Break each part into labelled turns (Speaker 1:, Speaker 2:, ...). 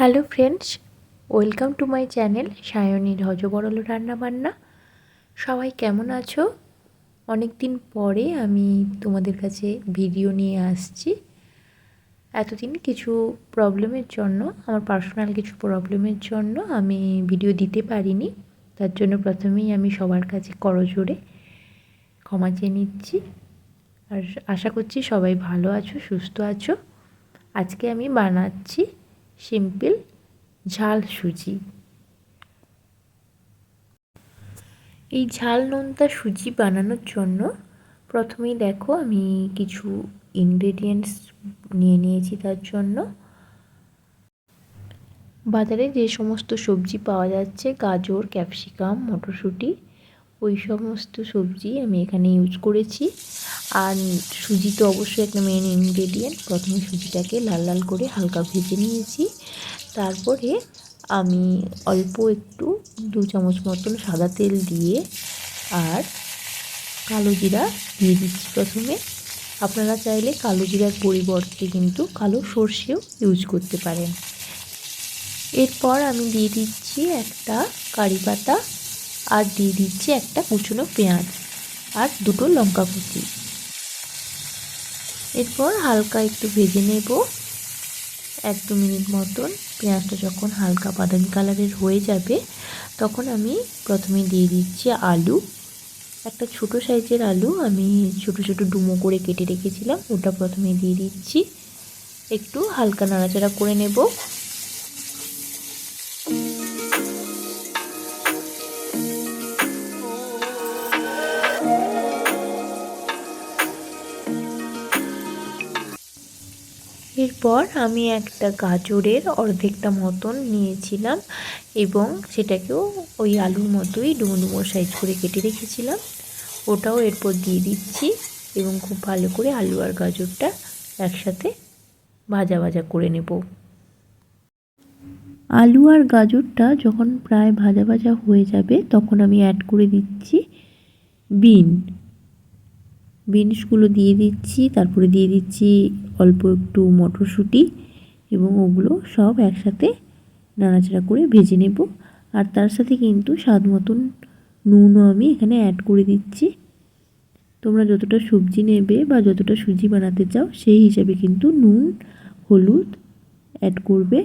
Speaker 1: Hello friends welcome to my channel সায়নীর হজবরল রান্নাবান্না সবাই কেমন আছো? অনেক দিন পরে আমি তোমাদের কাছে ভিডিও নিয়ে আসছি। এতদিন কিছু প্রবলেমের জন্য, আমার পার্সোনাল কিছু প্রবলেমের জন্য আমি ভিডিও দিতে পারিনি। তার জন্য প্রথমেই আমি সবার কাছে করজোড়ে ক্ষমা চেয়ে নিচ্ছি। আর আশা করছি সবাই ভালো আছো, সুস্থ আছো। আজকে আমি বানাচ্ছি সিম্পল ঝাল সুজি। এই ঝাল নোনতা সুজি বানানোর জন্য প্রথমেই দেখো আমি কিছু ইনগ্রেডিয়েন্টস নিয়ে নিয়েছি তার জন্য। বাজারে যে সমস্ত সবজি পাওয়া যাচ্ছে, গাজর, ক্যাপসিকাম, মটরশুঁটি, ওই সমস্ত সবজি আমি এখানে ইউজ করেছি। আর সুজি তো অবশ্যই একটা মেন ইনগ্রেডিয়েন্ট প্রথমে সুজিটাকে লাল লাল করে হালকা ভেজে নিয়েছি। তারপরে আমি অল্প একটু দু চামচ মতন সাদা তেল দিয়ে আর কালো জিরা দিয়ে দিচ্ছি প্রথমে। আপনারা চাইলে কালো জিরার পরিবর্তে কিন্তু কালো সর্ষেও ইউজ করতে পারেন। এরপর আমি দিয়ে দিচ্ছি একটা কারি পাতা আর দিয়ে দিচ্ছি একটা কুচনো পেঁয়াজ আর দুটো লঙ্কা কুচি। এরপর হালকা একটু ভেজে নেব। এক দু মিনিট মতন পেঁয়াজটা যখন হালকা বাদামি কালারের হয়ে যাবে, তখন আমি প্রথমে দিয়ে দিচ্ছি আলু। একটা ছোট সাইজের আলু আমি ছোট ছোট ডুমো করে কেটে রেখেছিলাম, ওটা প্রথমে দিয়ে দিচ্ছি। একটু হালকা নাড়াচাড়া করে নেব। এরপর আমি একটা গাজরের অর্ধেকটা মতন নিয়েছিলাম এবং সেটাকেও ওই আলুর মতোই ডুমো ডুমো সাইজ করে কেটে রেখেছিলাম। ওটাও এরপর দিয়ে দিচ্ছি এবং খুব ভালো করে আলু আর গাজরটা একসাথে ভাজা ভাজা করে নেব। আলু আর গাজরটা যখন প্রায় ভাজা ভাজা হয়ে যাবে তখন আমি অ্যাড করে দিচ্ছি বিন। বিনসগুলো দিয়ে দিচ্ছি, তারপরে দিয়ে দিচ্ছি অল্প একটু মটরশুঁটি এবং ওগুলো সব একসাথে নাড়াচাড়া করে ভেজে নেব। আর তার সাথে কিন্তু স্বাদ মতন নুনও আমি এখানে অ্যাড করে দিচ্ছি। তোমরা যতটা সবজি নেবে বা যতটা সুজি বানাতে চাও, সেই হিসাবে কিন্তু নুন, হলুদ অ্যাড করবে।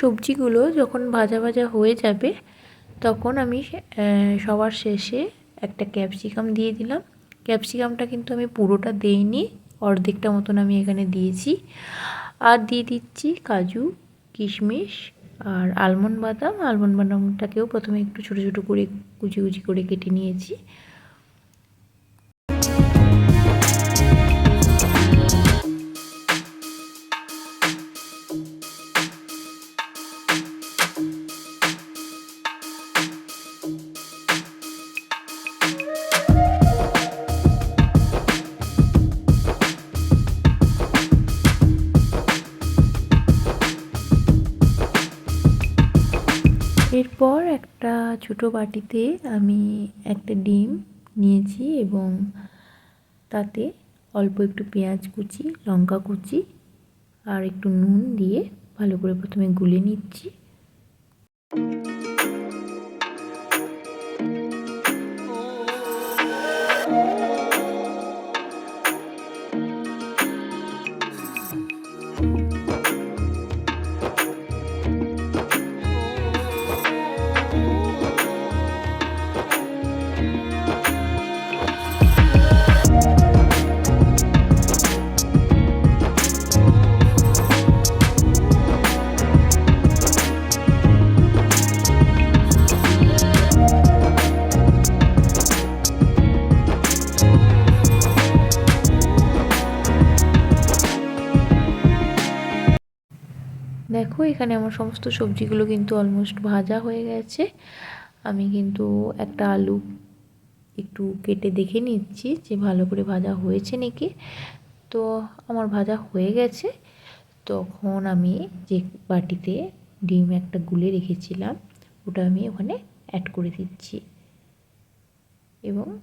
Speaker 1: সবজিগুলো যখন ভাজা ভাজা হয়ে যাবে, তখন আমি সবার শেষে একটা ক্যাপসিকাম দিয়ে দিলাম। ক্যাপসিকামটা কিন্তু আমি পুরোটা দেইনি, অর্ধেকটা মতন আমি এখানে দিয়েছি। আর দিয়ে দিচ্ছি কাজু, কিশমিশ আর আলমন্ড বাদাম। আলমন্ড বাদামটাকেও প্রথমে একটু ছোটো ছোটো করে কুচি কুচি করে কেটে নিয়েছি। এরপর একটা ছোট বাটিতে আমি একটা ডিম নিয়েছি এবং তাতে অল্প একটু পেঁয়াজ কুচি, লঙ্কা কুচি আর একটু নুন দিয়ে ভালো করে প্রথমে গুলে নিচ্ছি। দেখো, এখানে আমার সমস্ত সবজিগুলো কিন্তু অলমোস্ট ভাজা হয়ে গেছে। আমি কিন্তু একটা আলু একটু কেটে দেখে নিচ্ছি যে ভালো করে ভাজা হয়েছে নাকি। তো আমার ভাজা হয়ে গেছে। তখন আমি যে বাটিতে ডিম একটা গুলে রেখেছিলাম, ওটা আমি ওখানে অ্যাড করে দিচ্ছি। এবং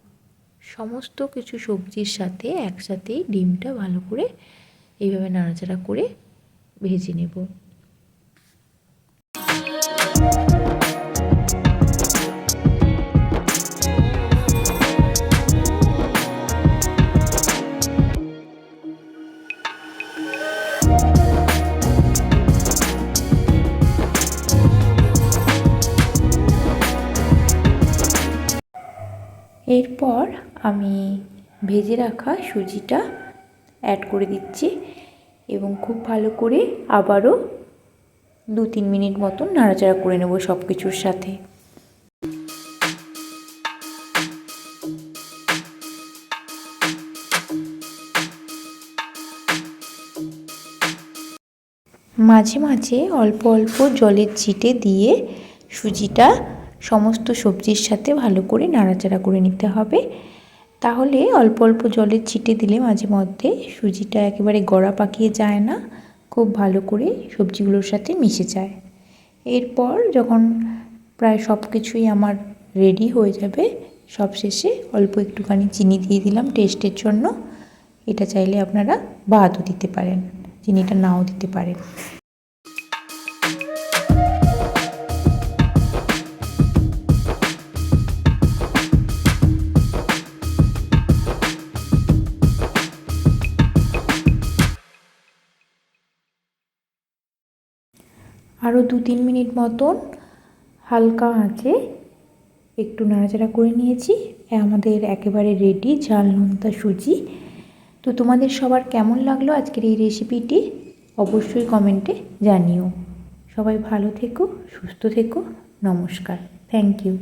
Speaker 1: সমস্ত কিছু সবজির সাথে একসাথেই ডিমটা ভালো করে এইভাবে নাড়াচাড়া করে ভেজে নেব। এরপর আমি ভেজে রাখা সুজিটা অ্যাড করে দিচ্ছি এবং খুব ভালো করে আবারও দু তিন মিনিট মতন নাড়াচাড়া করে নেব সব কিছুর সাথে। মাঝে মাঝে অল্প অল্প জলের ছিটে দিয়ে সুজিটা সমস্ত সবজির সাথে ভালো করে নাড়াচাড়া করে নিতে হবে। তাহলে অল্প অল্প জলের ছিটে দিলে মাঝে মধ্যে সুজিটা একেবারে গড়া পাকিয়ে যায় না, খুব ভালো করে সবজিগুলোর সাথে মিশে যায়। এরপর যখন প্রায় সব কিছুই আমার রেডি হয়ে যাবে সব শেষে অল্প একটুখানি চিনি দিয়ে দিলাম টেস্টের জন্য। এটা চাইলে আপনারা বাদও দিতে পারেন, চিনিটা নাও দিতে পারেন। আরও দু তিন মিনিট মতন হালকা আঁচে একটু নাড়াচাড়া করে নিয়েছি। আমাদের একেবারে রেডি ঝাল নোনতা সুজি। তো তোমাদের সবার কেমন লাগল আজকের এই রেসিপিটি অবশ্যই কমেন্টে জানিও। সবাই ভালো থেকো, সুস্থ থেকো। নমস্কার। Thank you